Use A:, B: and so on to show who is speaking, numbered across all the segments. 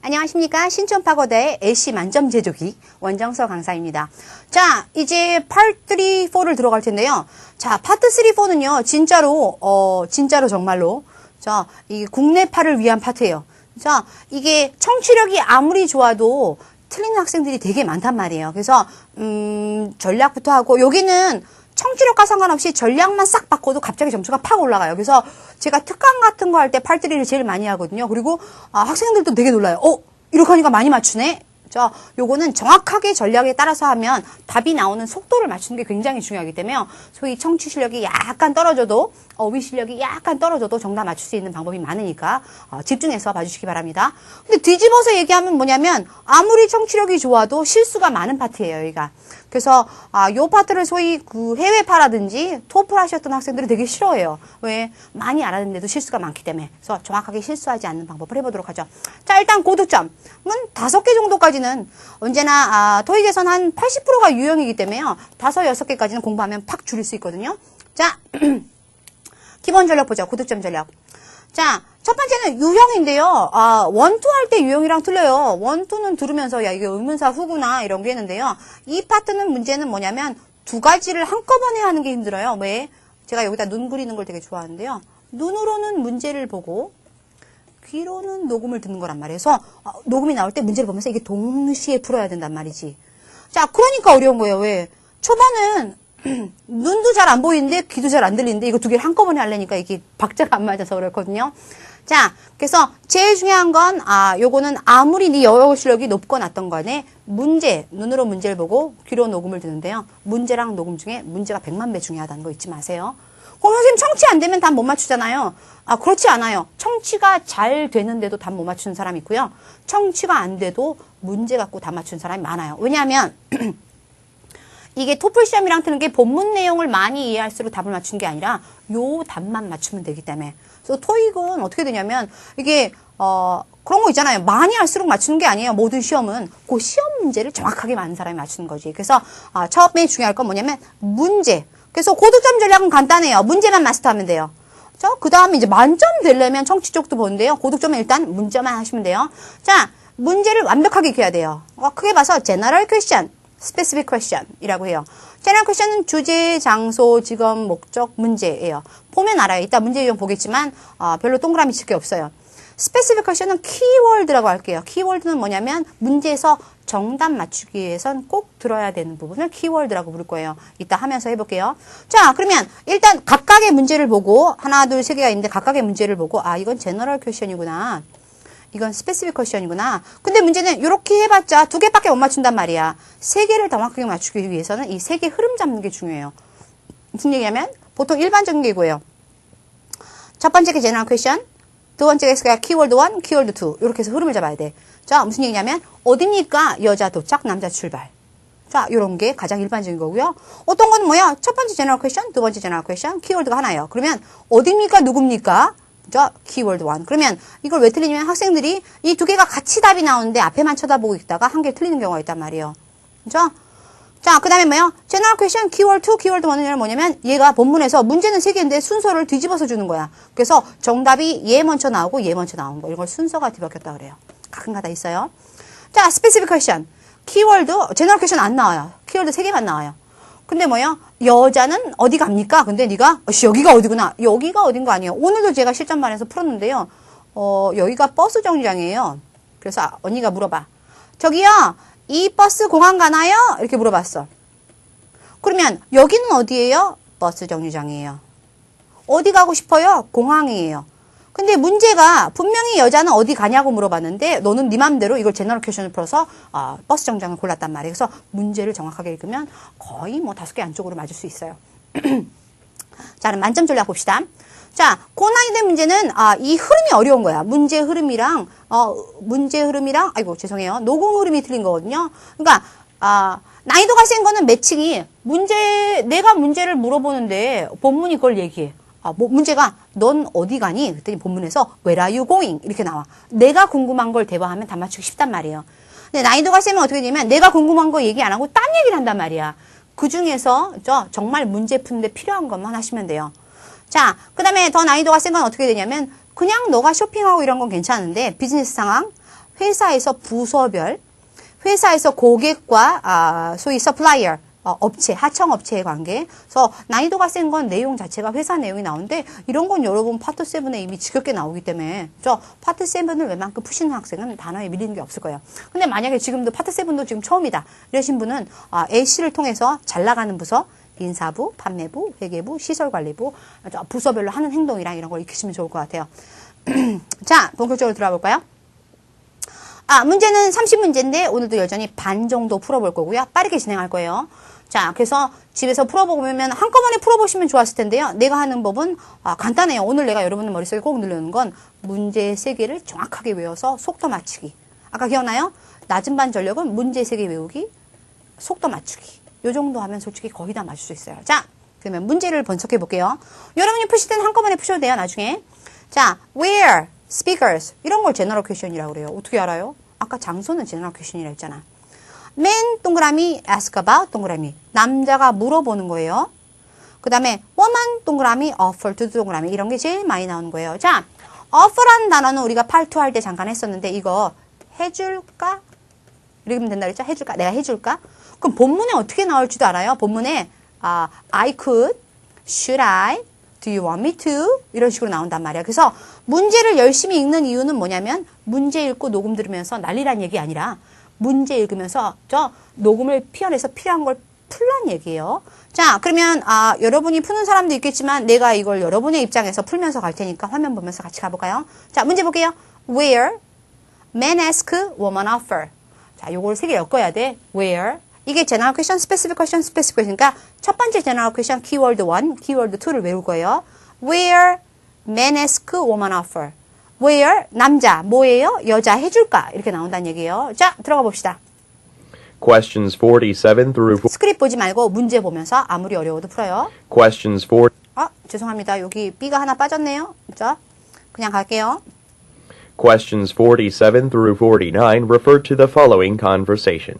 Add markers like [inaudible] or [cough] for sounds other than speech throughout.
A: 안녕하십니까. 신촌파고다의 애쉬 만점 제조기 원정서 강사입니다. 자, 이제 파트 3, 4를 들어갈 텐데요. 자, 파트 3, 4는요, 진짜로, 어, 진짜로 정말로, 자, 이 국내파를 위한 파트예요. 자, 이게 청취력이 아무리 좋아도 틀리는 학생들이 되게 많단 말이에요. 그래서, 음, 전략부터 하고, 여기는 청취력과 상관없이 전략만 싹 바꿔도 갑자기 점수가 팍 올라가요. 그래서 제가 특강 같은 거 할 때 팔들이를 제일 많이 하거든요. 그리고 아, 학생들도 되게 놀라요. 어? 이렇게 하니까 많이 맞추네? 저 요거는 정확하게 전략에 따라서 하면 답이 나오는 속도를 맞추는 게 굉장히 중요하기 때문에 소위 청취 실력이 약간 떨어져도 어휘 실력이 약간 떨어져도 정답 맞출 수 있는 방법이 많으니까 어, 집중해서 봐주시기 바랍니다. 근데 뒤집어서 얘기하면 뭐냐면 아무리 청취력이 좋아도 실수가 많은 파트예요, 여기가. 그래서 아, 요 파트를 소위 그 해외파라든지 토플 하셨던 학생들이 되게 싫어해요. 왜? 많이 알았는데도 실수가 많기 때문에. 그래서 정확하게 실수하지 않는 방법을 해보도록 하죠. 자, 일단 고득점은 다섯 개 정도까지는 언제나 아, 토익에서는 한 80%가 유형이기 때문에요. 다섯, 여섯 개까지는 공부하면 팍 줄일 수 있거든요. 자, [clears throat] 기본 전략 보죠. 고득점 전략. 자, 첫 번째는 유형인데요. 아, 원투 할 때 유형이랑 틀려요. 원투는 들으면서 야 이게 의문사 후구나 이런 게 있는데요. 이 파트는 문제는 뭐냐면 두 가지를 한꺼번에 하는 게 힘들어요. 왜? 제가 여기다 눈 그리는 걸 되게 좋아하는데요. 눈으로는 문제를 보고 귀로는 녹음을 듣는 거란 말이에요. 그래서 어, 녹음이 나올 때 문제를 보면서 이게 동시에 풀어야 된단 말이지. 자, 그러니까 어려운 거예요. 왜? 초반은 [clears throat] 눈도 잘 안 보이는데 귀도 잘 안 들리는데 이거 두 개를 한꺼번에 하려니까 이게 박자가 안 맞아서 그렇거든요. 자, 그래서 제일 중요한 건, 아, 요거는 아무리 네 영어 실력이 높건 낮던 간에 문제, 눈으로 문제를 보고 귀로 녹음을 듣는데요. 문제랑 녹음 중에 문제가 100만 배 중요하다는 거 잊지 마세요. 그럼 선생님 청취 안 되면 답 못 맞추잖아요. 아, 그렇지 않아요. 청취가 잘 되는데도 답 못 맞추는 사람이 있고요. 청취가 안 돼도 문제 갖고 답 맞추는 사람이 많아요. 왜냐하면, [clears throat] 이게 토플 시험이랑 틀린 게 본문 내용을 많이 이해할수록 답을 맞추는 게 아니라 요 답만 맞추면 되기 때문에. 그래서 토익은 어떻게 되냐면 이게 어 그런 거 있잖아요. 많이 할수록 맞추는 게 아니에요. 모든 시험은 그 시험 문제를 정확하게 많은 사람이 맞추는 거지. 그래서 아, 처음에 중요할 건 뭐냐면 문제. 그래서 고득점 전략은 간단해요. 문제만 마스터하면 돼요. 자, 그 다음에 이제 만점 되려면 청취 쪽도 보는데요. 고득점은 일단 문제만 하시면 돼요. 자, 문제를 완벽하게 익혀야 돼요. 어, 크게 봐서 general question, specific question이라고 해요. general question은 주제, 장소, 직업, 목적, 문제예요. 보면 알아요. 이따 문제 유형 보겠지만 어, 별로 동그라미 칠 게 없어요. 스페시픽 퀘션은 키워드라고 할게요. 키워드는 뭐냐면 문제에서 정답 맞추기 위해선 꼭 들어야 되는 부분을 키워드라고 부를 거예요. 이따 하면서 해볼게요. 자, 그러면 일단 각각의 문제를 보고 하나, 둘, 세 개가 있는데 각각의 문제를 보고 아, 이건 제너럴 퀘션이구나. 이건 스페시픽 퀘션이구나. 근데 문제는 이렇게 해봤자 두 개밖에 못 맞춘단 말이야. 세 개를 정확하게 맞추기 위해서는 이 세 개 흐름 잡는 게 중요해요. 무슨 얘기냐면 보통 일반적인 게 이거예요. 첫 번째 게 제너럴 퀘션, 두 번째가 키워드 1, 키워드 2 이렇게 해서 흐름을 잡아야 돼. 자 무슨 얘기냐면 어딥니까? 여자 도착, 남자 출발. 자 이런 게 가장 일반적인 거고요. 어떤 건 뭐야? 첫 번째 제너럴 퀘션, 두 번째 제너럴 퀘션, 키워드가 하나예요. 그러면 어딥니까? 누굽니까? 자 키워드 1. 그러면 이걸 왜 틀리냐면 학생들이 이 두 개가 같이 답이 나오는데 앞에만 쳐다보고 있다가 한 개 틀리는 경우가 있단 말이에요. 그죠? 자, 그 다음에 뭐요? 제너럴 퀘션, 키워드 2, 키워드 1은 뭐냐면 얘가 본문에서 문제는 세 개인데 순서를 뒤집어서 주는 거야. 그래서 정답이 얘 먼저 나오고 얘 먼저 나오는 거. 이걸 순서가 뒤바뀌었다 그래요. 가끔가다 있어요. 자, 스페시픽 퀘션. 키워드, 제너럴 퀘션 안 나와요. 키워드 세 개만 나와요. 근데 뭐요? 여자는 어디 갑니까? 근데 네가 어씨 여기가 어디구나. 여기가 어딘 거 아니에요. 오늘도 제가 실전반에서 풀었는데요. 어, 여기가 버스 정류장이에요. 그래서 아, 언니가 물어봐. 저기요. 이 버스 공항 가나요? 이렇게 물어봤어. 그러면 여기는 어디예요? 버스 정류장이에요. 어디 가고 싶어요? 공항이에요. 근데 문제가 분명히 여자는 어디 가냐고 물어봤는데 너는 네 맘대로 이걸 제너럴 퀘션을 풀어서 아, 버스 정장을 골랐단 말이에요. 그래서 문제를 정확하게 읽으면 거의 뭐 다섯 개 안쪽으로 맞을 수 있어요. [clears throat] 자, 그럼 만점 전략 봅시다. 자, 고난이도 문제는 아, 이 흐름이 어려운 거야. 문제 흐름이랑 어, 문제 흐름이랑 아이고 죄송해요. 녹음 흐름이 틀린 거거든요. 그러니까 아, 난이도가 센 거는 매칭이 문제 내가 문제를 물어보는데 본문이 그걸 얘기해. 아, 뭐 문제가 넌 어디 가니? 그랬더니 본문에서 Where are you going? 이렇게 나와. 내가 궁금한 걸 대화하면 다 맞추기 쉽단 말이에요. 근데 난이도가 세면 어떻게 되냐면 내가 궁금한 거 얘기 안 하고 딴 얘기를 한단 말이야. 그 중에서 저 정말 문제 푸는데 필요한 것만 하시면 돼요. 자, 그 다음에 더 난이도가 센 건 어떻게 되냐면 그냥 너가 쇼핑하고 이런 건 괜찮은데 비즈니스 상황, 회사에서 부서별, 회사에서 고객과 아, 소위 서플라이어 어, 업체, 하청업체의 관계. 그래서 난이도가 센 건 내용 자체가 회사 내용이 나오는데 이런 건 여러분 파트 7에 이미 지겹게 나오기 때문에 저 파트 7을 웬만큼 푸시는 학생은 단어에 밀리는 게 없을 거예요. 근데 만약에 지금도 파트 7도 지금 처음이다. 이러신 분은 아, A씨를 통해서 잘 나가는 부서 인사부, 판매부, 회계부, 시설관리부 저 부서별로 하는 행동이랑 이런 걸 익히시면 좋을 것 같아요. [clears throat] 자, 본격적으로 들어가 볼까요? 아, 문제는 30문제인데 오늘도 여전히 반 정도 풀어볼 거고요. 빠르게 진행할 거예요. 자, 그래서 집에서 풀어보면 한꺼번에 풀어보시면 좋았을 텐데요. 내가 하는 법은 아, 간단해요. 오늘 내가 여러분의 머릿속에 꼭 넣는 건 문제 세 개를 정확하게 외워서 속도 맞추기. 아까 기억나요? 낮은 반 전력은 문제 세 개 외우기, 속도 맞추기. 요 정도 하면 솔직히 거의 다 맞출 수 있어요. 자, 그러면 문제를 분석해 볼게요. 여러분이 푸실 때는 한꺼번에 푸셔도 돼요, 나중에. 자, where, speakers. 이런 걸 제너럴 퀘션이라고 그래요. 어떻게 알아요? 아까 장소는 제너럴 퀘션이라 했잖아. man 동그라미 ask about 동그라미 남자가 물어보는 거예요. 그 다음에 woman 동그라미 offer to 동그라미 이런 게 제일 많이 나오는 거예요. 자, offer라는 단어는 우리가 팔투 할 때 잠깐 했었는데 이거 해줄까? 이러면 된다 그랬죠? 해줄까? 내가 해줄까? 그럼 본문에 어떻게 나올지도 알아요? 본문에 아, I could, should I, do you want me to? 이런 식으로 나온단 말이야. 그래서 문제를 열심히 읽는 이유는 뭐냐면 문제 읽고 녹음 들으면서 난리란 얘기 아니라 문제 읽으면서 저 녹음을 피해내서 필요한 걸 풀란 얘기예요. 자, 그러면 아, 여러분이 푸는 사람도 있겠지만 내가 이걸 여러분의 입장에서 풀면서 갈 테니까 화면 보면서 같이 가볼까요? 자, 문제 볼게요. Where men ask, woman offer. 자, 요걸 세 개 엮어야 돼. Where 이게 general question, specific question, specific question이니까 첫 번째 general question keyword 1, keyword 2를 외울 거예요. Where men ask, woman offer. Where 남자 뭐예요? 여자 해줄까? 이렇게 나온다는 얘기예요. 자, 들어가 봅시다.
B: Questions 47 through
A: 스크립 보지 말고 문제 보면서 아무리 어려워도 풀어요.
B: questions 4
A: 아, 죄송합니다. 여기 B가 하나 빠졌네요. 자, 그냥 갈게요.
B: questions 47 through 49 refer to the following conversation.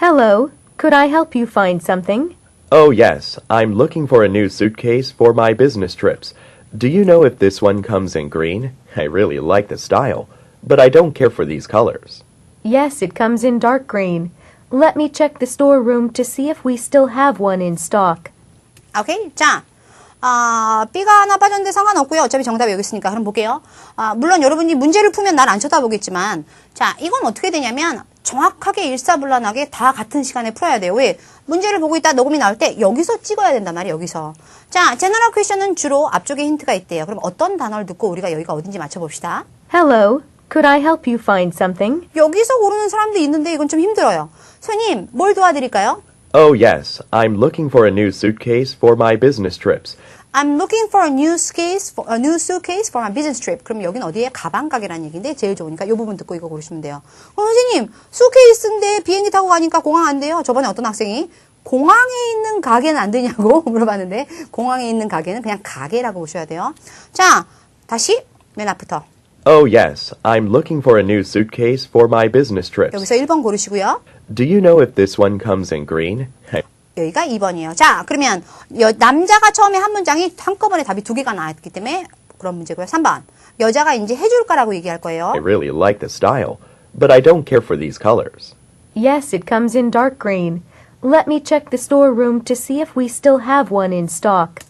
C: Hello, could I help you find something?
B: Oh yes, I'm looking for a new suitcase for my business trips. Do you know if this one comes in green? I really like the style, but I don't care for these colors.
C: Yes, it comes in dark green. Let me check the storeroom to see if we still have one in stock.
A: 오케이. 자, 아, B가 하나 빠졌는데 상관없고요. 어차피 정답이 여기 있으니까 그럼 볼게요. 아, 물론 여러분이 문제를 풀면 날 안 쳐다보겠지만, 자, 이건 어떻게 되냐면 정확하게 일사불란하게 다 같은 시간에 풀어야 돼요. 왜? 문제를 보고 있다 녹음이 나올 때 여기서 찍어야 된단 말이에요. 여기서. 자, 제너럴 퀘션은 주로 앞쪽에 힌트가 있대요. 그럼 어떤 단어를 듣고 우리가 여기가 어딘지 맞춰봅시다.
C: Hello, could I help you find something?
A: 여기서 고르는 사람도 있는데 이건 좀 힘들어요. 손님, 뭘 도와드릴까요?
B: Oh yes, I'm looking for a new suitcase for my business trips.
A: I'm looking for a new suitcase, for, a new suitcase for my business trip. 그럼 여기는 어디에 가방 가게라는 얘기인데 제일 좋으니까 이 부분 듣고 이거 고르시면 돼요. 어, 선생님, 수케이스인데 비행기 타고 가니까 공항 안 돼요. 저번에 어떤 학생이 공항에 있는 가게는 안 되냐고 물어봤는데 공항에 있는 가게는 그냥 가게라고 보셔야 돼요. 자, 다시 맨 앞부터.
B: Oh yes, I'm looking for a new suitcase for my business trips.
A: 여기서 1번 고르시고요.
B: Do you know if this one comes in green? I
A: 여기가 2번이에요. 자, 그러면 여, 남자가 처음에 한 문장이 한꺼번에 답이 두 개가 나왔기 때문에 그런 문제고요. 3번. 여자가 이제 해줄까라고 얘기할 거예요.
B: really like the style, but I don't care for these colors.
C: Yes, it comes in dark green. Let me check the storeroom to see if we still have one in stock.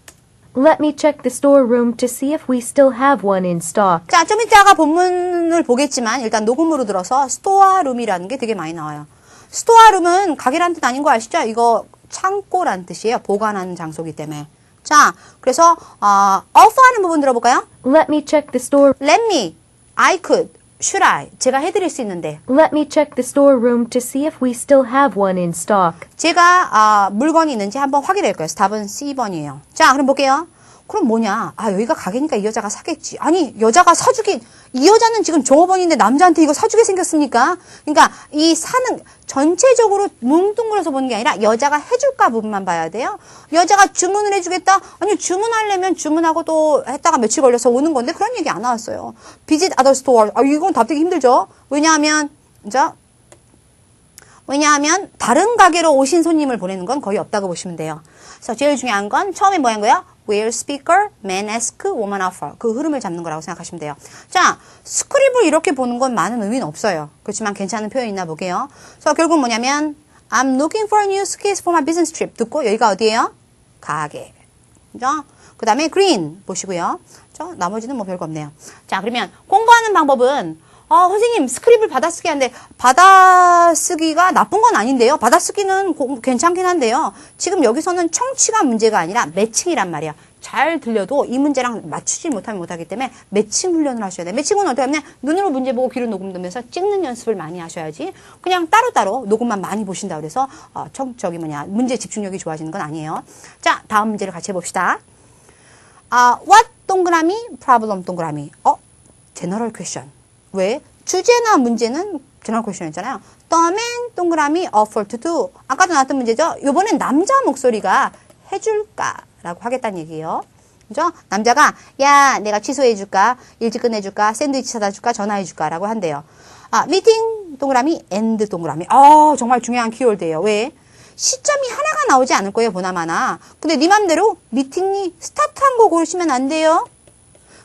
C: Let me check the storeroom to see if we still have one in stock.
A: 자, 좀 이따가 본문을 보겠지만 일단 녹음으로 들어서 스토어룸이라는 게 되게 많이 나와요. 스토어룸은 가게란 뜻 아닌 거 아시죠? 이거 창고란 뜻이에요. 보관하는 장소기 때문에. 자, 그래서 어, offer하는 부분 들어볼까요?
C: Let me check the store.
A: Let me, I could, should I? 제가 해드릴 수 있는데
C: Let me check the storeroom to see if we still have one in stock.
A: 제가 아, 물건이 있는지 한번 확인할 거예요. 답은 C번이에요. 자, 그럼 볼게요. 그럼 뭐냐? 아, 여기가 가게니까 이 여자가 사겠지. 아니, 여자가 사주긴, 이 여자는 지금 종업원인데 남자한테 이거 사주게 생겼습니까? 그러니까 이 사는, 전체적으로 뭉뚱그려서 보는 게 아니라 여자가 해줄까 부분만 봐야 돼요. 여자가 주문을 해주겠다? 아니, 주문하려면 주문하고 또 했다가 며칠 걸려서 오는 건데 그런 얘기 안 나왔어요. visit other store. 아, 이건 답되기 힘들죠? 왜냐하면, 자, 왜냐하면 다른 가게로 오신 손님을 보내는 건 거의 없다고 보시면 돼요. 그래서 제일 중요한 건 처음에 뭐한 거야? Where speaker, man ask, woman offer. 그 흐름을 잡는 거라고 생각하시면 돼요. 자, 스크립을 이렇게 보는 건 많은 의미는 없어요. 그렇지만 괜찮은 표현 있나 보게요. 그래서 결국 뭐냐면 I'm looking for a new suitcase for my business trip. 듣고 여기가 어디예요? 가게. 그죠? 그 다음에 green 보시고요. 저 나머지는 뭐 별거 없네요. 자, 그러면 공부하는 방법은 아, 선생님, 스크립을 받아쓰기 하는데, 받아쓰기가 나쁜 건 아닌데요. 받아쓰기는 고- 괜찮긴 한데요. 지금 여기서는 청취가 문제가 아니라 매칭이란 말이야. 잘 들려도 이 문제랑 맞추지 못하면 못하기 때문에 매칭 훈련을 하셔야 돼. 매칭은 어떻게 하면 눈으로 문제 보고 귀로 녹음 듣면서 찍는 연습을 많이 하셔야지. 그냥 따로따로 녹음만 많이 보신다 그래서, 어, 청, 저기 뭐냐, 문제 집중력이 좋아지는 건 아니에요. 자, 다음 문제를 같이 해봅시다. 아, what 동그라미, problem 동그라미. 어? 제너럴 퀘션. 왜? 주제나 문제는 제너럴 퀘션이었잖아요. The man 동그라미 offer to do. 아까도 나왔던 문제죠. 요번엔 남자 목소리가 해줄까라고 하겠다는 얘기예요. 그죠? 남자가 야 내가 취소해줄까 일찍 끝내줄까 샌드위치 사다 줄까 전화해줄까 라고 한대요. 아 미팅 동그라미 end 동그라미. 어 정말 중요한 키워드예요. 왜? 시점이 하나가 나오지 않을 거예요 보나마나. 근데 네 맘대로 미팅이 스타트한 거 고르시면 안 돼요.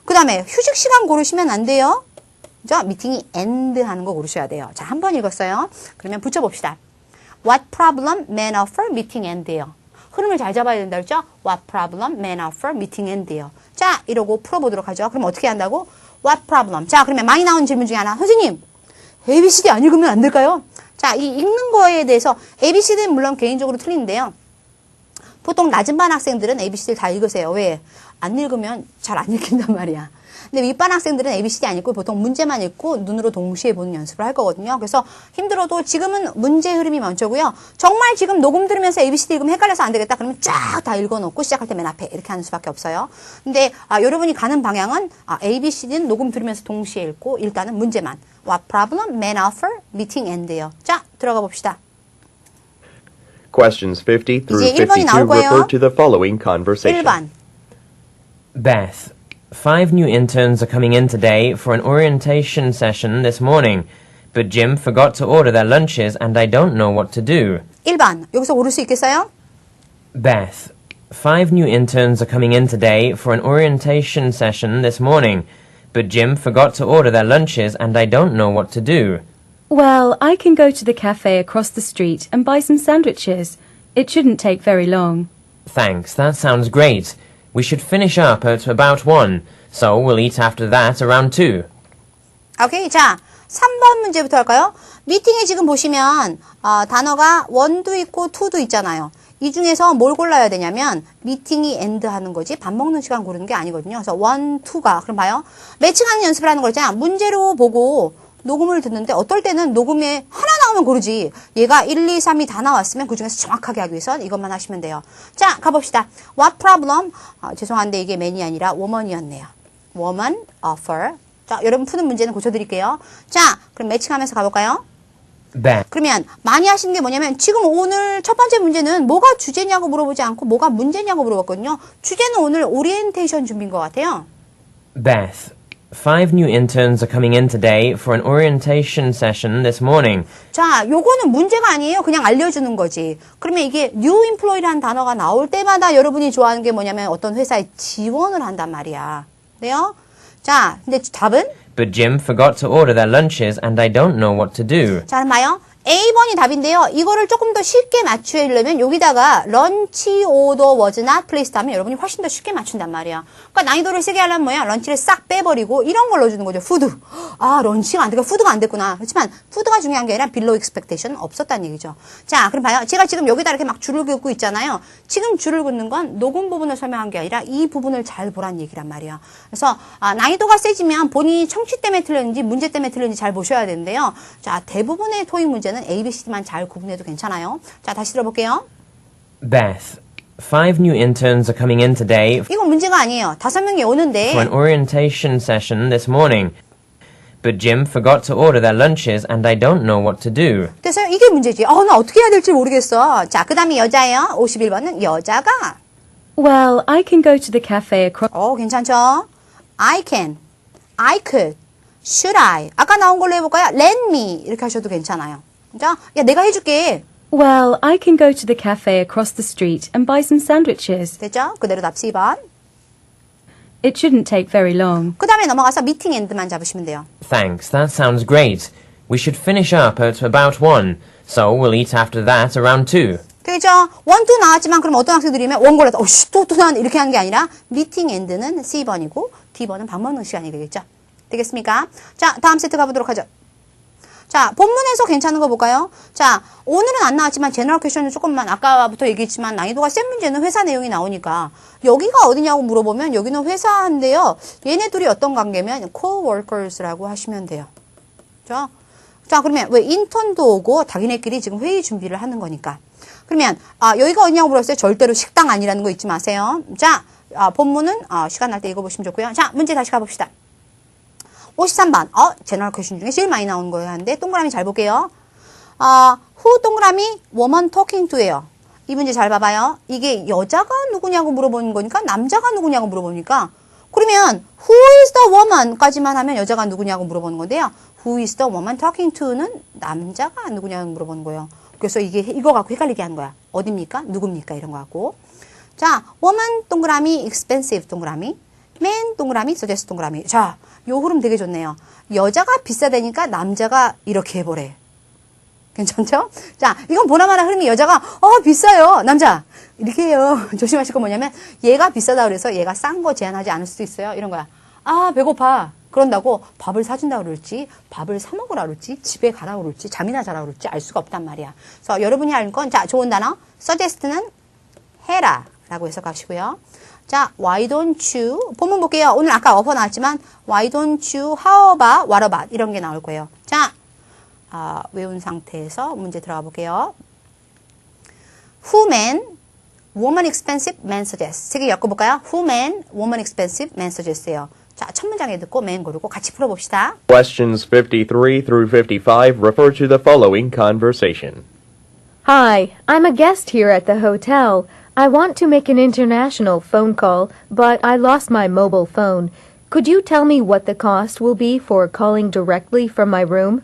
A: 그 다음에 휴식 시간 고르시면 안 돼요. 그죠? 미팅이 end 하는 거 고르셔야 돼요. 자, 한 번 읽었어요. 그러면 붙여봅시다. What problem man offer meeting end예요. 흐름을 잘 잡아야 된다 그랬죠? What problem man offer meeting end예요. 자, 이러고 풀어보도록 하죠. 그럼 어떻게 한다고? What problem. 자, 그러면 많이 나오는 질문 중에 하나. 선생님, ABCD 안 읽으면 안 될까요? 자, 이 읽는 거에 대해서 ABCD는 물론 개인적으로 틀린데요. 보통 낮은 반 학생들은 ABCD를 다 읽으세요. 왜? 안 읽으면 잘 안 읽힌단 말이야. 근데 윗반 학생들은 ABCD 안 읽고 보통 문제만 읽고 눈으로 동시에 보는 연습을 할 거거든요. 그래서 힘들어도 지금은 문제 흐름이 먼저고요. 정말 지금 녹음 들으면서 ABCD 읽으면 헷갈려서 안 되겠다. 그러면 쫙 다 읽어놓고 시작할 때 맨 앞에 이렇게 하는 수밖에 없어요. 근데 아, 여러분이 가는 방향은 아, ABCD는 녹음 들으면서 동시에 읽고 일단은 문제만. What problem, man offer, meeting end예요. 자, 들어가 봅시다.
B: Questions 50 through
A: 이제 1번이
B: 52
A: 나올 거예요.
B: refer to the following conversation.
A: 1번.
D: Beth, five new interns are coming in today for an orientation session this morning, but Jim forgot to order their lunches and I don't know what to do.
A: 1번. 여기서 고를 수 있겠어요?
D: Beth, five new interns are coming in today for an orientation session this morning, but Jim forgot to order their lunches and I don't know what to do.
E: Well, I can go to the cafe across the street and buy some sandwiches. It shouldn't take very long.
D: Thanks, that sounds great. We should finish up at about one, so we'll eat after that around two.
A: 오케이. 자, 3번 문제부터 할까요? 미팅에 지금 보시면 어, 단어가 원도 있고 투도 있잖아요. 이 중에서 뭘 골라야 되냐면 미팅이 엔드 하는 거지 밥 먹는 시간 고르는 게 아니거든요. 그래서 원, 투가 그럼 봐요. 매칭하는 연습을 하는 거잖아. 문제로 보고 녹음을 듣는데 어떨 때는 녹음에 하나 나오면 고르지. 얘가 1, 2, 3이 다 나왔으면 그중에서 정확하게 하기 위해서 이것만 하시면 돼요. 자, 가봅시다. What problem? 아, 죄송한데 이게 man이 아니라 woman이었네요. woman offer. 자, 여러분 푸는 문제는 고쳐드릴게요. 자, 그럼 매칭하면서 가볼까요?
D: Beth.
A: 그러면 많이 하시는 게 뭐냐면 지금 오늘 첫 번째 문제는 뭐가 주제냐고 물어보지 않고 뭐가 문제냐고 물어봤거든요. 주제는 오늘 오리엔테이션 준비인 것 같아요.
D: Beth, five new interns are coming in today for an orientation session this morning.
A: 자, 요거는 문제가 아니에요. 그냥 알려주는 거지. 그러면 이게 new employee라는 단어가 나올 때마다 여러분이 좋아하는 게 뭐냐면 어떤 회사에 지원을 한단 말이야. 네요? 자, 근데 답은?
D: But Jim forgot to order their lunches and I don't know what to do.
A: 자, 그럼 봐요. A번이 답인데요. 이거를 조금 더 쉽게 맞추려면 여기다가 런치 오더 워즈 not 플레이스 하면 여러분이 훨씬 더 쉽게 맞춘단 말이야. 그러니까 난이도를 세게 하려면 뭐야? 런치를 싹 빼버리고 이런 걸 넣어주는 거죠. 푸드. 아, 런치가 안 되고 푸드가 안 됐구나. 그렇지만 푸드가 중요한 게 아니라 빌로 익스펙테이션 없었다는 얘기죠. 자, 그럼 봐요. 제가 지금 여기다 이렇게 막 줄을 긋고 있잖아요. 지금 줄을 긋는 건 녹음 부분을 설명한 게 아니라 이 부분을 잘 보란 얘기란 말이야. 그래서 아, 난이도가 세지면 본인이 청취 때문에 틀렸는지 문제 때문에 틀렸는지 잘 보셔야 되는데요. 자, 대부분의 토익 문제는 A, B, C만 잘 구분해도 괜찮아요. 자, 다시 들어볼게요.
D: Beth, five new interns are coming in today
A: 이건 문제가 아니에요. 다섯 명이 오는데
D: for an orientation session this morning. But Jim forgot to order their lunches and I don't know what to do.
A: 그래서 이게 문제지. 어, 나 어떻게 해야 될지 모르겠어. 자, 그 다음에 여자예요. 51번은 여자가
E: Well, I can go to the cafe across.
A: 어, 괜찮죠? I can, I could, should I. 아까 나온 걸로 해볼까요? Let me 이렇게 하셔도 괜찮아요. 그죠? 야, 내가 해줄게.
E: Well, I can go to the cafe across the street and buy some sandwiches.
A: 됐죠? 그대로 답 2번.
E: It shouldn't take very long.
A: 그 다음에 넘어가서 미팅 엔드만 잡으시면 돼요.
D: Thanks, that sounds great. We should finish up at about 1, so we'll eat after that around 2.
A: 되죠? 원투 나왔지만 그럼 어떤 학생들이면 원고라서 어씨 또또 나왔네 이렇게 하는 게 아니라 미팅 엔드는 C번이고 D번은 밥 먹는 시간이 되겠죠? 되겠습니까? 자 다음 세트 가보도록 하죠. 자 본문에서 괜찮은 거 볼까요? 자 오늘은 안 나왔지만 제너럴 퀘션은 조금만 아까부터 얘기했지만 난이도가 센 문제는 회사 내용이 나오니까 여기가 어디냐고 물어보면 여기는 회사인데요. 얘네 둘이 어떤 관계면 co-workers라고 하시면 돼요. 자, 자 그러면 왜 인턴도 오고 자기네끼리 지금 회의 준비를 하는 거니까. 그러면 아 여기가 어디냐고 물었어요. 절대로 식당 아니라는 거 잊지 마세요. 자, 아, 본문은 아, 시간 날 때 읽어보시면 좋고요. 자, 문제 다시 가봅시다. 53번. 어, 제너럴 퀘션 중에 제일 많이 나오는 거예요. 하는데 동그라미 잘 볼게요. 아, 후 동그라미 woman talking to예요. 이 문제 잘 봐봐요. 이게 여자가 누구냐고 물어보는 거니까 남자가 누구냐고 물어보니까 그러면 who is the woman까지만 하면 여자가 누구냐고 물어보는 건데요. who is the woman talking to는 남자가 누구냐고 물어보는 거예요. 그래서 이게 이거 갖고 헷갈리게 하는 거야. 어딥니까? 누굽니까? 이런 거 갖고. 자, woman 동그라미 expensive 동그라미 man 동그라미 suggest 동그라미. 자, 요 흐름 되게 좋네요. 여자가 비싸다니까 남자가 이렇게 해보래. 괜찮죠? 자, 이건 보나마나 흐름이 여자가 어 비싸요 남자 이렇게 해요. [laughs] 조심하실 건 뭐냐면 얘가 비싸다 그래서 얘가 싼 거 제한하지 않을 수도 있어요. 이런 거야. 아 배고파. 그런다고 밥을 사준다 그럴지 밥을 사 먹으라 그럴지 집에 가라 그럴지 잠이나 자라 그럴지 알 수가 없단 말이야. 그래서 여러분이 알건 자 좋은 단어 suggest는 해라라고 해석하시고요. 자, why don't you? 본문 볼게요. 오늘 아까 어퍼 나왔지만 why don't you? how about? what about? 이런 게 나올 거예요. 자, 아, 외운 상태에서 문제 들어가 볼게요. Who man, woman expensive, man suggest. 세개 엮어볼까요? Who man, woman expensive, man suggest예요. 자, 첫 문장에 듣고 man 고르고 같이 풀어봅시다.
B: Questions 53 through 55 refer to the following conversation.
C: Hi, I'm a guest here at the hotel. I want to make an international phone call, but I lost my mobile phone. Could you tell me what the cost will be for calling directly from my room?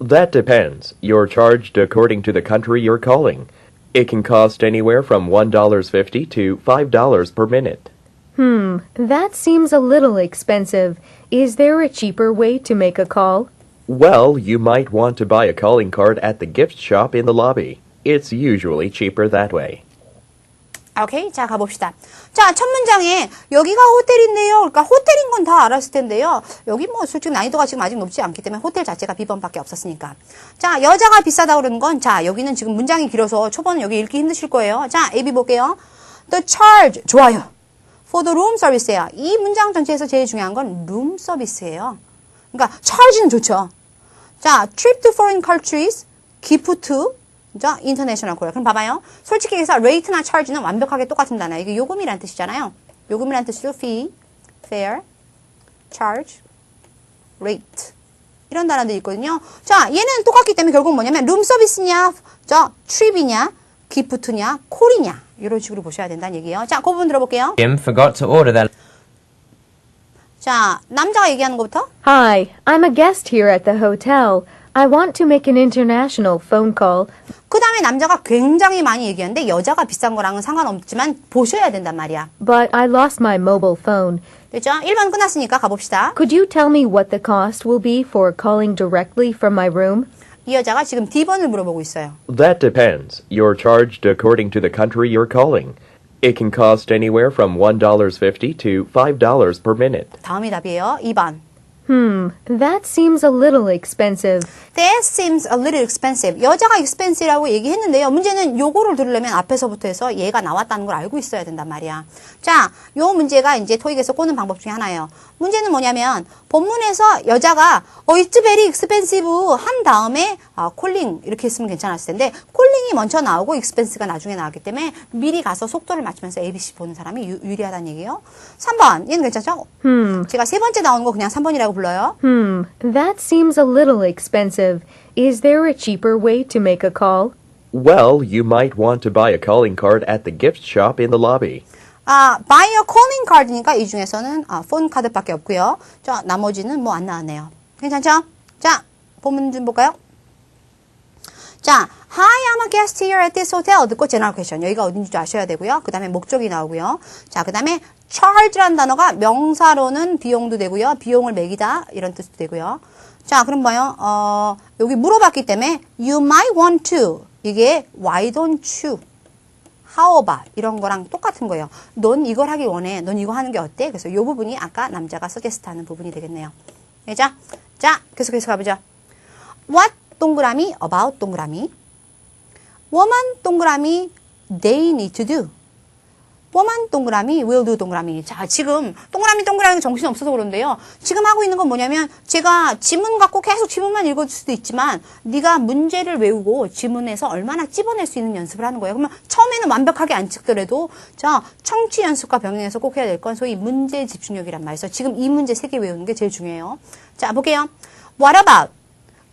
B: That depends. You're charged according to the country you're calling. It can cost anywhere from $1.50 to $5 per minute.
C: Hmm, that seems a little expensive. Is there a cheaper way to make a call?
B: Well, you might want to buy a calling card at the gift shop in the lobby. It's usually cheaper that way.
A: 오케이. 자, 가봅시다. 자, 첫 문장에 여기가 호텔인데요. 그러니까 호텔인 건 다 알았을 텐데요. 여기 뭐 솔직히 난이도가 지금 아직 높지 않기 때문에 호텔 자체가 비번밖에 없었으니까. 자, 여자가 비싸다 그러는 건 자, 여기는 지금 문장이 길어서 초반은 여기 읽기 힘드실 거예요. 자, A, B 볼게요. The charge 좋아요. For the room service예요. 이 문장 전체에서 제일 중요한 건 room 서비스예요. 그러니까 charge는 좋죠. 자, trip to foreign countries, gift 그죠? international courier. 그럼 봐봐요. 솔직히 얘기해서 rate나 charge는 완벽하게 똑같은 단어예요. 이게 요금이란 뜻이잖아요. 요금이란 뜻이죠. fee, fare, charge, rate. 이런 단어들이 있거든요. 자, 얘는 똑같기 때문에 결국 뭐냐면 룸 서비스냐, 저 trip이냐, 기프트냐, 콜이냐 이런 식으로 보셔야 된다는 얘기예요. 자, 그 부분 들어볼게요.
D: Jim forgot to order their
A: 자, 남자가 얘기하는 것부터.
C: Hi, I'm a guest here at the hotel. I want to make an international phone call,
A: 그 다음에 남자가 굉장히 많이 얘기하는데 여자가 비싼 거랑은 상관없지만 보셔야 된단 말이야.
C: but I lost my mobile phone.
A: 됐죠? 1번 끝났으니까 가봅시다.
C: Could you tell me what the cost will be for calling directly from my room?
A: 이 여자가 지금 D번을 물어보고 있어요.
B: That depends. You're charged according to the country you're calling. It can cost anywhere from $1.50 to $5 per minute.
A: 다음이 답이에요. 2번.
C: Hmm, that seems a little expensive.
A: That seems a little expensive. 여자가 expensive라고 얘기했는데요. 문제는 요거를 들으려면 앞에서부터 해서 얘가 나왔다는 걸 알고 있어야 된단 말이야. 자, 요 문제가 이제 토익에서 꼬는 방법 중에 하나예요. 문제는 뭐냐면 본문에서 여자가 어, it's very expensive 한 다음에 아, 콜링 이렇게 했으면 괜찮았을 텐데 콜링이 먼저 나오고 expense가 나중에 나왔기 때문에 미리 가서 속도를 맞추면서 ABC 보는 사람이 유, 유리하다는 얘기예요. 3번. 얘는 괜찮죠? 제가 세 번째 나오는 거 그냥 3번이라고 불러요.
C: Hmm, that seems a little expensive. Is there a cheaper way to make a call?
B: Well, you might want to buy a calling card at the gift shop in the lobby.
A: 아, buy a calling card니까 이 중에서는 아, 폰 카드밖에 없고요. 자, 나머지는 뭐 안 나왔네요. 괜찮죠? 자, 본문 좀 볼까요? 자, Hi, I'm a guest here at this hotel. 듣고 general question. 여기가 어딘지 아셔야 되고요. 그 다음에 목적이 나오고요. 자, 그 다음에 charge라는 단어가 명사로는 비용도 되고요. 비용을 매기다 이런 뜻도 되고요. 자, 그럼 뭐요? 어, 여기 물어봤기 때문에 you might want to 이게 why don't you how about 이런 거랑 똑같은 거예요. 넌 이걸 하기 원해. 넌 이거 하는 게 어때? 그래서 이 부분이 아까 남자가 suggest 하는 부분이 되겠네요. 되죠? 자, 계속해서 가보죠. what 동그라미 about 동그라미 woman 동그라미 they need to do woman 동그라미 do 동그라미. 자 지금 동그라미 동그라미 정신이 없어서 그런데요. 지금 하고 있는 건 뭐냐면 제가 지문 갖고 계속 지문만 읽어줄 수도 있지만 네가 문제를 외우고 지문에서 얼마나 찝어낼 수 있는 연습을 하는 거예요. 그러면 처음에는 완벽하게 안 찍더라도 자 청취 연습과 병행해서 꼭 해야 될 건 소위 문제 집중력이란 말이죠 지금 이 문제 세 개 외우는 게 제일 중요해요. 자 볼게요. What about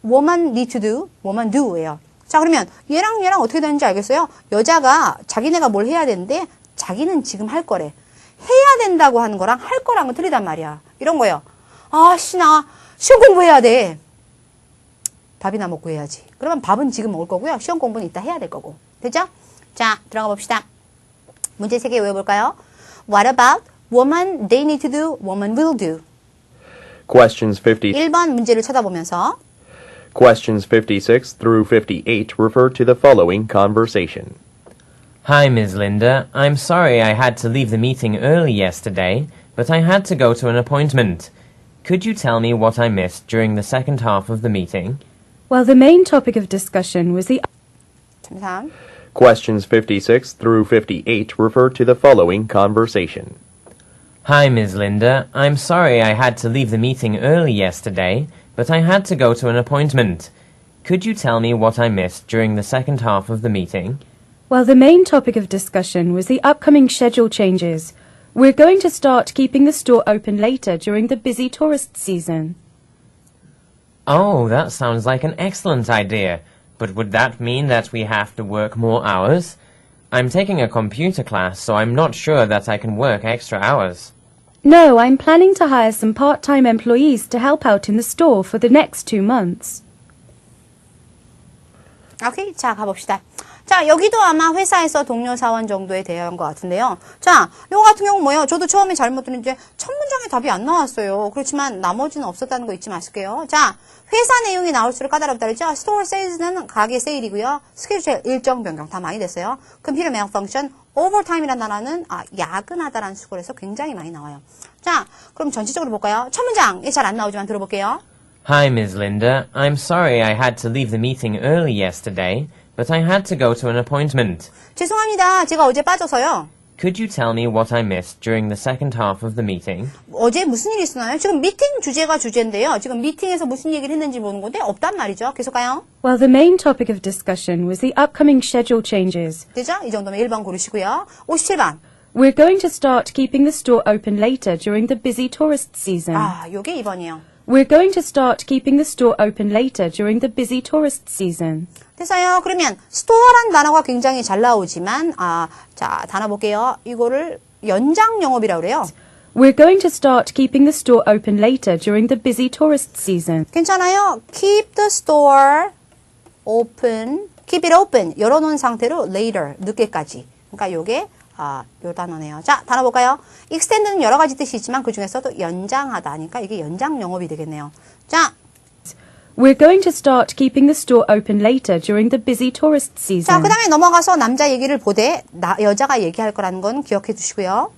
A: woman need to do, woman do예요. 자, 그러면 얘랑 얘랑 어떻게 되는지 알겠어요? 여자가 자기네가 뭘 해야 되는데 자기는 지금 할 거래. 해야 된다고 하는 거랑 할 거랑은 틀리단 말이야. 이런 거예요. 아, 씨 나 시험 공부해야 돼. 밥이나 먹고 해야지. 그러면 밥은 지금 먹을 거고요. 시험 공부는 이따 해야 될 거고. 됐죠? 자, 들어가 봅시다. 문제 세 개 외워볼까요? What about woman they need to do, woman will do?
B: Questions 50
A: 1번 문제를 쳐다보면서
B: Questions 56 through 58 refer to the following conversation.
D: Hi, Ms. Linda. I'm sorry I had to leave the meeting early yesterday, but I had to go to an appointment. Could you tell me what I missed during the second half of the meeting?
E: Well, the main topic of discussion was the
B: Questions 56 through 58 refer to the following conversation.
D: Hi, Ms. Linda. I'm sorry I had to leave the meeting early yesterday, but I had to go to an appointment. Could you tell me what I missed during the second half of the meeting?
E: Well, the main topic of discussion was the upcoming schedule changes. We're going to start keeping the store open later during the busy tourist season.
D: Oh, that sounds like an excellent idea. But would that mean that we have to work more hours? I'm taking a computer class, so I'm not sure that I can work extra hours.
E: No, I'm planning to hire some part-time employees to help out in the store for the next two months.
A: 오케이. 자, 가봅시다. 자, 여기도 아마 회사에서 동료 사원 정도에 대한 것 같은데요. 자, 요거 같은 경우 뭐예요? 저도 처음에 잘못 들은데 첫 문장에 답이 안 나왔어요. 그렇지만 나머지는 없었다는 거 잊지 마실게요. 자, 회사 내용이 나올수록 까다롭다 그랬죠? 스토어 세일즈는 가게 세일이고요. 스케줄 일정 변경 다 많이 됐어요. 매형 펑션, 오버타임이라는 단어는 아, 야근하다라는 수고에서 굉장히 많이 나와요. 자, 그럼 전체적으로 볼까요? 첫 문장, 잘안 나오지만 들어볼게요.
D: Hi, Ms. Linda. I'm sorry I had to leave the meeting early yesterday, but I had to go to an appointment.
A: 죄송합니다. 제가 어제 빠져서요.
D: Could you tell me what I missed during the second half of the meeting?
A: 어제 무슨 일이 있었나요? 지금 미팅 주제가 주제인데요. 지금 미팅에서 무슨 얘기를 했는지 보는 건데 없단 말이죠. 계속 가요.
E: Well, the main topic of discussion was the upcoming schedule changes.
A: 되죠? 이 정도면 1번 고르시고요. 57번.
E: We're going to start keeping the store open later during the busy tourist season.
A: 아, 요게 2번이요.
E: We're going to start keeping the store open later during the busy tourist season.
A: 됐어요. 그러면 store란 단어가 굉장히 잘 나오지만 아, 자, 단어 볼게요. 이거를 연장 영업이라고 그래요.
E: We're going to start keeping the store open later during the busy tourist season.
A: 괜찮아요. keep the store open, keep it open 열어놓은 상태로 later 늦게까지. 그러니까 요게 아, 요 단어네요. 자, 단어 볼까요? extend는 여러 가지 뜻이 있지만 그 중에서도 연장하다니까 이게 연장 영업이 되겠네요. 자,
E: We're going to start keeping the store open later during the busy tourist
A: 자,
E: season.
A: 그 다음에 넘어가서 남자 얘기를 보되 나, 여자가 얘기할 거라는 건 기억해 두시고요.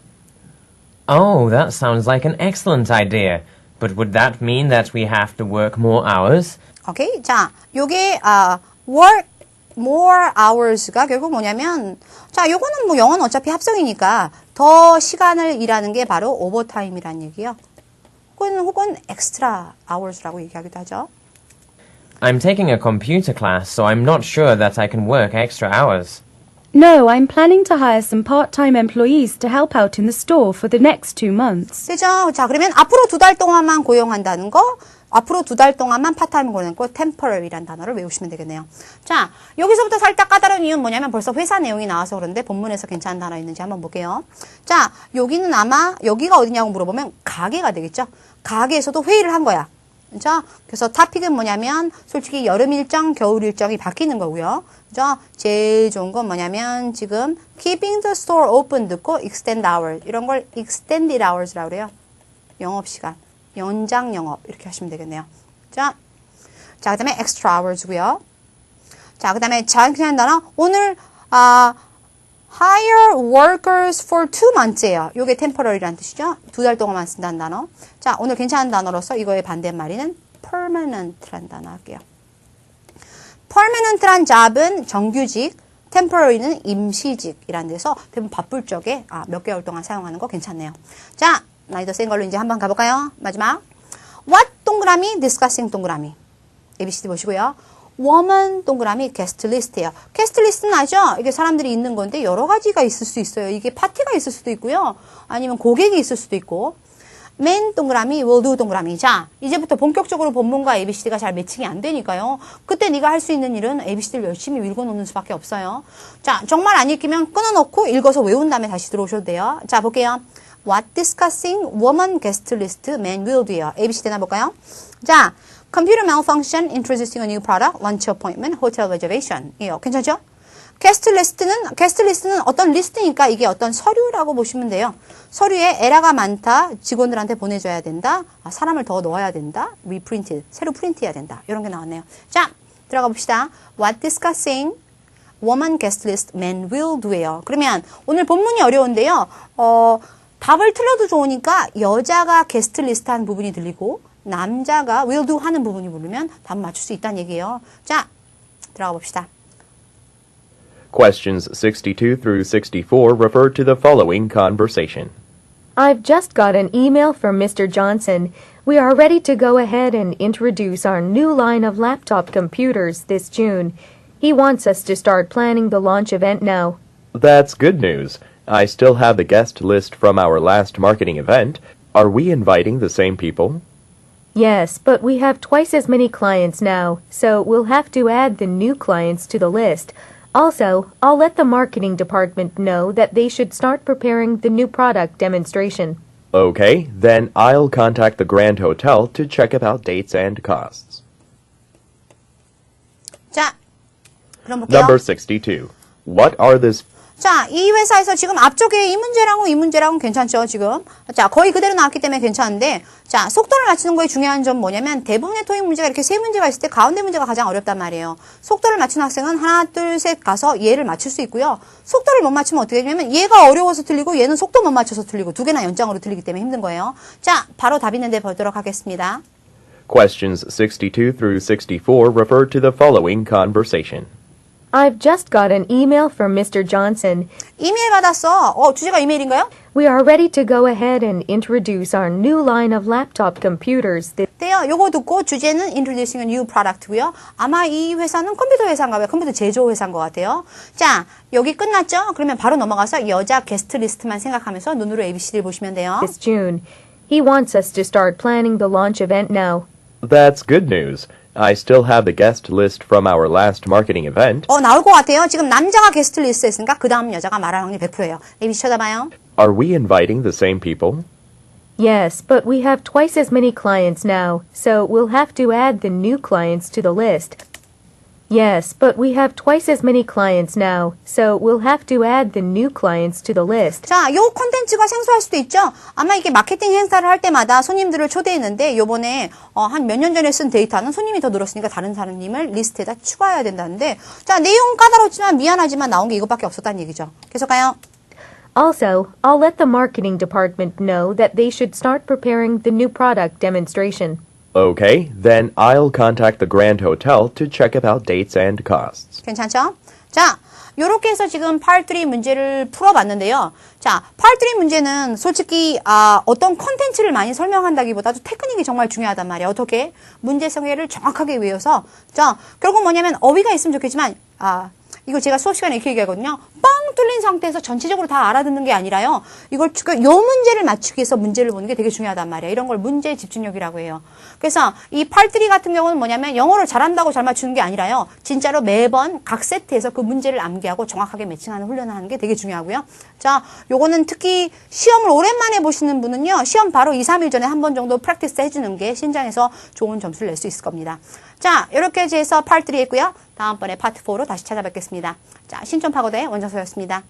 D: Oh, that sounds like an excellent idea. But would that mean that we have to work more hours?
A: 오케이. 자, 요게 아, work more hours가 결국 뭐냐면 자, 요거는 뭐 영어는 어차피 합성이니까 더 시간을 일하는 게 바로 오버타임이란 얘기요. 혹은 혹은 extra hours라고 얘기하기도 하죠.
D: I'm taking a computer class, so I'm not sure that I can work extra hours.
E: No, I'm planning to hire some part-time employees to help out in the store for the next two months.
A: 되죠? 자, 그러면 앞으로 두 달 동안만 고용한다는 거, 앞으로 두 달 동안만 파타임 고용하는 거, temporary라는 단어를 외우시면 되겠네요. 자, 여기서부터 살짝 까다로운 이유는 뭐냐면 벌써 회사 내용이 나와서 그런데 본문에서 괜찮은 단어 있는지 한번 볼게요. 자, 여기는 아마 여기가 어디냐고 물어보면 가게가 되겠죠? 가게에서도 회의를 한 거야. 그죠? 그래서 토픽은 뭐냐면 솔직히 여름 일정, 겨울 일정이 바뀌는 거고요. 그죠? 제일 좋은 건 뭐냐면 지금 keeping the store open 듣고 extend hours 이런 걸 extended hours라고 그래요. 영업 시간, 연장 영업 이렇게 하시면 되겠네요. 자, 자 그다음에 extra hours고요. 자 그다음에 자그냥 단어 오늘 아 hire workers for two months예요. 이게 temporary라는 뜻이죠. 두 달 동안만 쓴다는 단어. 자, 오늘 괜찮은 단어로서 이거의 반대말이는 permanent라는 단어 할게요. permanent란 잡은 정규직, temporary는 임시직이라는 데서 대부분 바쁠 적에 아, 몇 개월 동안 사용하는 거 괜찮네요. 자, 나이 더센 걸로 이제 한번 가볼까요? 마지막. what 동그라미, discussing 동그라미. ABCD 보시고요. Woman 동그라미 게스트 리스트예요. 게스트 리스트는 아죠? 이게 사람들이 있는 건데 여러 가지가 있을 수 있어요. 이게 파티가 있을 수도 있고요. 아니면 고객이 있을 수도 있고. 맨 동그라미, will do 동그라미. 자, 이제부터 본격적으로 본문과 ABCD가 잘 매칭이 안 되니까요. 그때 네가 할 수 있는 일은 ABCD를 열심히 읽어놓는 수밖에 없어요. 자, 정말 안 읽히면 끊어놓고 읽어서 외운 다음에 다시 들어오셔도 돼요. 자, 볼게요. What discussing woman guest list man will do요. ABCD 나 볼까요? 자, computer malfunction, introducing a new product, lunch appointment, hotel reservation. 이요. 괜찮죠? 게스트 리스트는 게스트 리스트는 어떤 리스트니까 이게 어떤 서류라고 보시면 돼요. 서류에 에러가 많다. 직원들한테 보내줘야 된다. 아, 사람을 더 넣어야 된다. 리프린트 새로 프린트해야 된다. 이런 게 나왔네요. 자 들어가 봅시다. What discussing woman guest list men will do예요. 그러면 오늘 본문이 어려운데요. 어, 답을 틀려도 좋으니까 여자가 게스트 리스트 한 부분이 들리고 남자가 will do 하는 부분이 부르면 답 맞출 수 있다는 얘기예요. 자 들어가 봅시다.
B: Questions 62 through 64 refer to the following conversation.
C: I've just got an email from Mr. Johnson. We are ready to go ahead and introduce our new line of laptop computers this June. He wants us to start planning the launch event now.
B: That's good news. I still have the guest list from our last marketing event. Are we inviting the same people?
C: Yes, but we have twice as many clients now, so we'll have to add the new clients to the list. Also, I'll let the marketing department know that they should start preparing the new product demonstration.
B: Okay, then I'll contact the Grand Hotel to check about dates and costs.
A: 자 그럼 볼게요.
B: Number 62. What are the sp-
A: 자, 이 회사에서 지금 앞쪽에 이 문제랑은 이 문제랑은 괜찮죠, 지금. 자, 거의 그대로 나왔기 때문에 괜찮은데, 자, 속도를 맞추는 거에 중요한 점 뭐냐면, 대부분의 토익 문제가 이렇게 세 문제가 있을 때 가운데 문제가 가장 어렵단 말이에요. 속도를 맞추는 학생은 하나, 둘, 셋 가서 얘를 맞출 수 있고요. 속도를 못 맞추면 어떻게 되냐면, 얘가 어려워서 틀리고, 얘는 속도 못 맞춰서 틀리고, 두 개나 연장으로 틀리기 때문에 힘든 거예요. 자, 바로 답 있는데 보도록 하겠습니다.
B: Questions 62 through 64 refer to the following conversation.
C: I've just got an email from Mr. Johnson.
A: 이메일 받았어. 어, 주제가 이메일인가요?
C: We are ready to go ahead and introduce our new line of laptop computers this
A: 돼요. 요거 듣고 주제는 introducing a new product고요. 아마 이 회사는 컴퓨터 회사인가 봐요. 컴퓨터 제조 회사인 것 같아요. 자, 여기 끝났죠? 그러면 바로 넘어가서 여자 게스트 리스트만 생각하면서 눈으로 ABCD를 보시면 돼요.
C: this June. He wants us to start planning the launch event now.
B: That's good news. I still have the guest list from our last marketing event.
A: 어, 나올 것 같아요. 지금 남자가 게스트 리스트에 있으니까 그 다음 여자가 말할 확률이 100%예요. ABC 쳐다봐요.
B: Are we inviting the same people?
C: Yes, but we have twice as many clients now, so we'll have to add the new clients to the list. Yes, but we have twice as many clients now, so we'll have to add the new clients to the list.
A: 자, 요 콘텐츠가 생소할 수도 있죠? 아마 이게 마케팅 행사를 할 때마다 손님들을 초대했는데 요번에 어, 한 몇 년 전에 쓴 데이터는 손님이 더 늘었으니까 다른 사람님을 리스트에다 추가해야 된다는데 자, 내용 까다롭지만 미안하지만 나온 게 이것밖에 없었다는 얘기죠. 계속 가요.
C: Also, I'll let the marketing department know that they should start preparing the new product demonstration.
B: Okay, then I'll contact the Grand Hotel to check about dates and costs.
A: 괜찮죠? 자, 요렇게 해서 지금 팔3 문제를 풀어봤는데요. 자, 팔3 문제는 솔직히 아, 어떤 컨텐츠를 많이 설명한다기보다도 테크닉이 정말 중요하단 말이에요. 어떻게? 문제 성의를 정확하게 외워서 자, 결국 뭐냐면 어휘가 있으면 좋겠지만 아, 이거 제가 수업 시간에 이렇게 얘기하거든요. 뻥 뚫린 상태에서 전체적으로 다 알아듣는 게 아니라요. 이걸 추- 요 문제를 맞추기 위해서 문제를 보는 게 되게 중요하단 말이에요. 이런 걸 문제 집중력이라고 해요. 그래서 이 팔들이 같은 경우는 뭐냐면 영어를 잘한다고 잘 맞추는 게 아니라요. 진짜로 매번 각 세트에서 그 문제를 암기하고 정확하게 매칭하는 훈련을 하는 게 되게 중요하고요. 자, 요거는 특히 시험을 오랜만에 보시는 분은요. 시험 바로 2, 3일 전에 한 번 정도 프랙티스 해주는 게 신장에서 좋은 점수를 낼 수 있을 겁니다. 자, 이렇게 해서 3 했고요. 다음번에 파트 4로 다시 찾아뵙겠습니다. 자, 신촌 파고대 원정서였습니다.